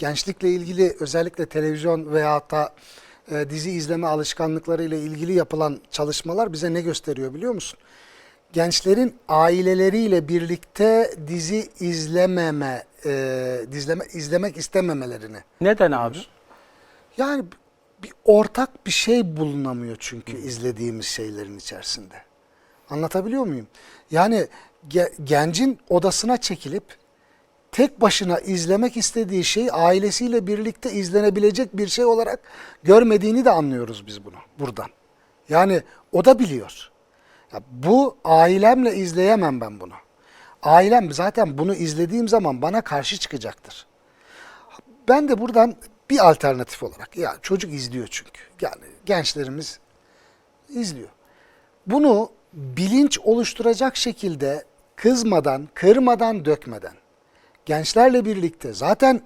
gençlikle ilgili özellikle televizyon veya da e, dizi izleme alışkanlıkları ile ilgili yapılan çalışmalar bize ne gösteriyor biliyor musun? Gençlerin aileleriyle birlikte dizi izlememe, e, dizleme, izlemek istememelerini. Neden abi? Yani bir ortak bir şey bulunamıyor çünkü izlediğimiz şeylerin içerisinde. Anlatabiliyor muyum? Yani ge- gencin odasına çekilip tek başına izlemek istediği şey ailesiyle birlikte izlenebilecek bir şey olarak görmediğini de anlıyoruz biz bunu buradan. Yani o da biliyor. Ya bu ailemle izleyemem ben bunu. Ailem zaten bunu izlediğim zaman bana karşı çıkacaktır. Ben de buradan bir alternatif olarak ya çocuk izliyor çünkü. Yani gençlerimiz izliyor. Bunu bilinç oluşturacak şekilde kızmadan, kırmadan, dökmeden gençlerle birlikte zaten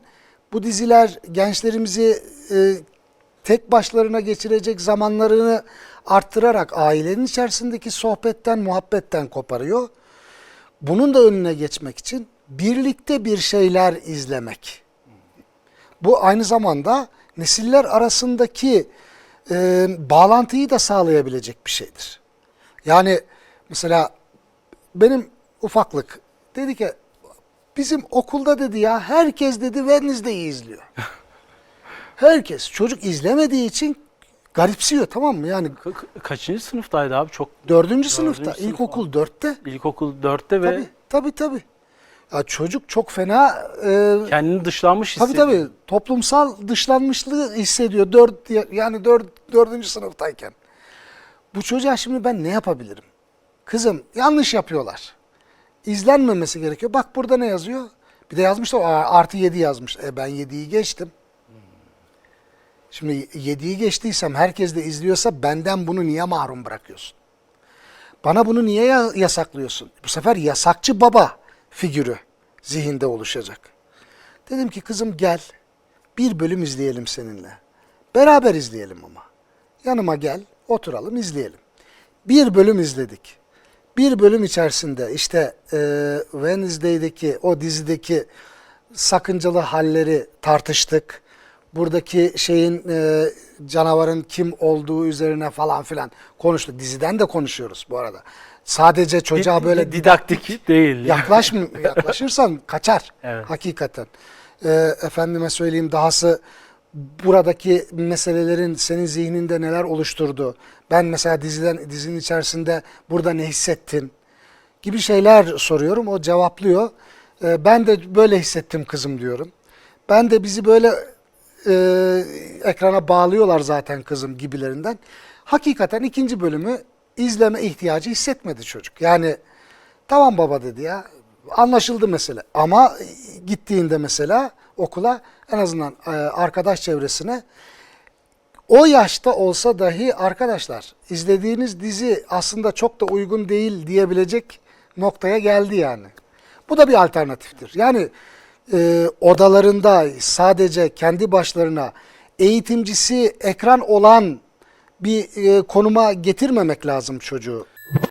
bu diziler gençlerimizi e, tek başlarına geçirecek zamanlarını arttırarak ailenin içerisindeki sohbetten, muhabbetten koparıyor. Bunun da önüne geçmek için birlikte bir şeyler izlemek. Bu aynı zamanda nesiller arasındaki e, bağlantıyı da sağlayabilecek bir şeydir. Yani mesela benim ufaklık dedi ki bizim okulda dedi ya herkes dedi Wednesday'i izliyor. herkes çocuk izlemediği için garipsiyor tamam mı? Yani Ka- ka- kaçıncı sınıftaydı abi? Çok dördüncü sınıfta, sınıf ilkokul dörtte. ilkokul 4'te ve Tabii tabii tabii. Ya çocuk çok fena e, kendini dışlanmış Tabii hissediyor. tabii toplumsal dışlanmışlığı hissediyor dört, yani dört, dördüncü sınıftayken. Bu çocuğa şimdi ben ne yapabilirim? Kızım yanlış yapıyorlar. İzlenmemesi gerekiyor. Bak burada ne yazıyor? Bir de yazmışlar aa, artı yedi yazmış. E ben yediyi geçtim. Şimdi yediyi geçtiysem herkes de izliyorsa benden bunu niye mahrum bırakıyorsun? Bana bunu niye ya- yasaklıyorsun? Bu sefer yasakçı baba figürü zihinde oluşacak. Dedim ki kızım gel bir bölüm izleyelim seninle. Beraber izleyelim ama. Yanıma gel oturalım izleyelim. Bir bölüm izledik. Bir bölüm içerisinde işte e, Wednesday'deki o dizideki sakıncalı halleri tartıştık. Buradaki şeyin e, canavarın kim olduğu üzerine falan filan konuştuk. Diziden de konuşuyoruz bu arada. Sadece çocuğa böyle didaktik değil. Yaklaşma, yaklaşırsan kaçar Evet. hakikaten. Ee, efendime söyleyeyim dahası buradaki meselelerin senin zihninde neler oluşturdu. Ben mesela diziden dizinin içerisinde burada ne hissettin gibi şeyler soruyorum. O cevaplıyor. Ee, ben de böyle hissettim kızım diyorum. Ben de bizi böyle e, ekrana bağlıyorlar zaten kızım gibilerinden. Hakikaten ikinci bölümü izleme ihtiyacı hissetmedi çocuk. Yani tamam baba dedi ya anlaşıldı mesele. Ama gittiğinde mesela okula en azından e, arkadaş çevresine o yaşta olsa dahi arkadaşlar izlediğiniz dizi aslında çok da uygun değil diyebilecek noktaya geldi yani. Bu da bir alternatiftir. Yani e, odalarında sadece kendi başlarına eğitimcisi ekran olan bir e, konuma getirmemek lazım çocuğu